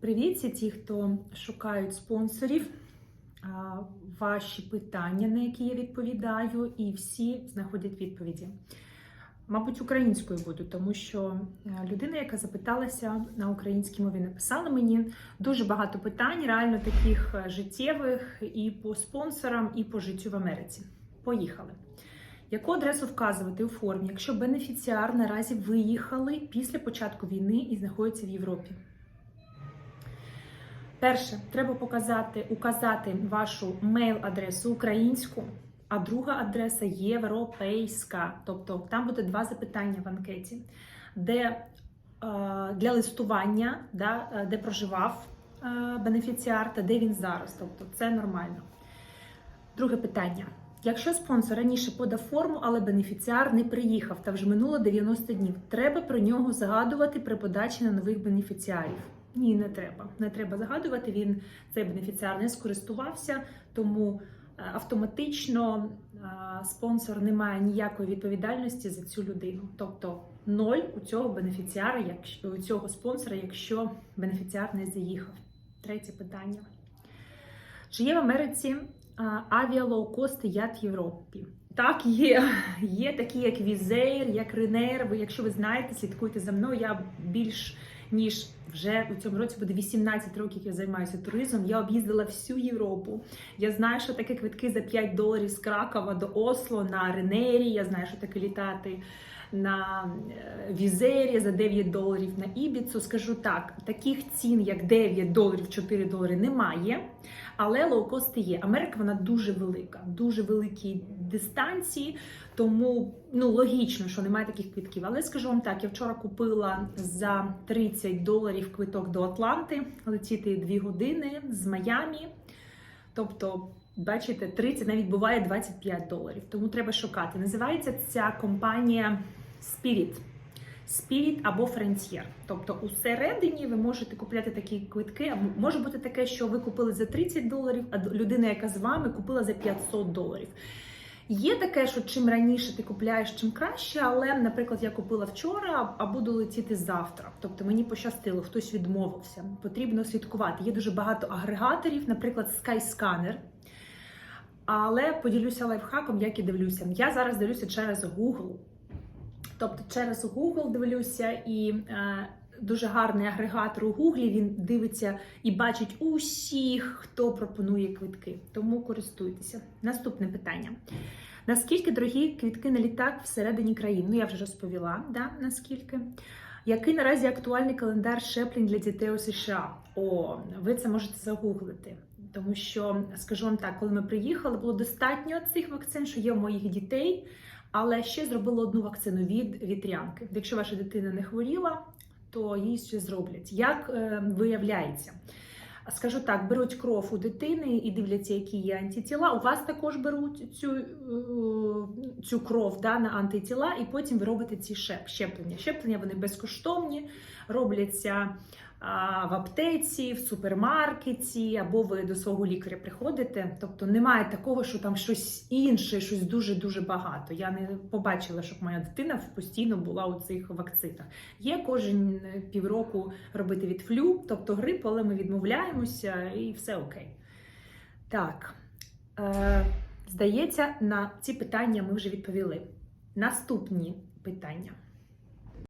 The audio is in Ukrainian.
Привіт, всі ті, хто шукають спонсорів. Ваші питання, на які я відповідаю, і всі знаходять відповіді. Мабуть, українською буду, тому що е, людина, яка запиталася на українській мові, написала мені дуже багато питань, реально таких е, життєвих і по спонсорам, і по життю в Америці. Поїхали. Яку адресу вказувати у формі, якщо бенефіціар наразі виїхали після початку війни і знаходяться в Європі? Перше, треба показати, указати вашу мейл-адресу українську, а друга адреса європейська. Тобто там буде два запитання в анкеті, де е, для листування, да, е, де проживав е, бенефіціар та де він зараз. Тобто це нормально. Друге питання. Якщо спонсор раніше подав форму, але бенефіціар не приїхав та вже минуло 90 днів, треба про нього згадувати при подачі на нових бенефіціарів. Ні, не треба. Не треба загадувати. Він цей бенефіціар не скористувався, тому е, автоматично е, спонсор не має ніякої відповідальності за цю людину. Тобто ноль у цього бенефіціара, якщо у цього спонсора, якщо бенефіціар не заїхав. Третє питання. Чи є в Америці авіалоукости як Європі? Так, є. Є такі, як Візейр, як Ренер. Ви, якщо ви знаєте, слідкуйте за мною. Я більш ніж вже у цьому році буде 18 років, я займаюся туризмом. Я об'їздила всю Європу. Я знаю, що таке квитки за 5 доларів з Кракова до Осло на Ренері. Я знаю, що таке літати на е, Візері за 9 доларів на Ібіцу. Скажу так, таких цін, як 9 доларів, 4 долари, немає. Але лоукости є. Америка вона дуже велика, дуже великі дистанції, тому ну логічно, що немає таких квитків. Але скажу вам так: я вчора купила за 30 доларів квиток до Атланти, летіти 2 години з Майамі. Тобто, бачите, 30 навіть буває 25 доларів. Тому треба шукати. Називається ця компанія Spirit. Spirit або Frontier. Тобто усередині ви можете купляти такі квитки. Може бути таке, що ви купили за 30 доларів, а людина, яка з вами, купила за 500 доларів. Є таке, що чим раніше ти купляєш, чим краще, але, наприклад, я купила вчора, а буду летіти завтра. Тобто мені пощастило, хтось відмовився. Потрібно слідкувати. Є дуже багато агрегаторів, наприклад, Skyscanner. Але поділюся лайфхаком, як і дивлюся. Я зараз дивлюся через Google. Тобто через Google дивлюся і е, дуже гарний агрегатор у Google, він дивиться і бачить усіх, хто пропонує квитки. Тому користуйтеся. Наступне питання. Наскільки дорогі квитки на літак всередині країни? Ну, я вже розповіла, да, наскільки. Який наразі актуальний календар щеплень для дітей у США? О, ви це можете загуглити. Тому що, скажу вам так, коли ми приїхали, було достатньо цих вакцин, що є у моїх дітей, але ще зробили одну вакцину від вітрянки. Якщо ваша дитина не хворіла, то її ще зроблять. Як е, виявляється? Скажу так, беруть кров у дитини і дивляться, які є антитіла. У вас також беруть цю е, цю кров да, на антитіла, і потім ви робите ці щеплення. Щеплення вони безкоштовні, робляться в аптеці, в супермаркеті, або ви до свого лікаря приходите. Тобто немає такого, що там щось інше, щось дуже-дуже багато. Я не побачила, щоб моя дитина постійно була у цих вакцинах. Є кожен півроку робити від флю, тобто грип, але ми відмовляємося і все окей. Так, е, здається, на ці питання ми вже відповіли. Наступні питання.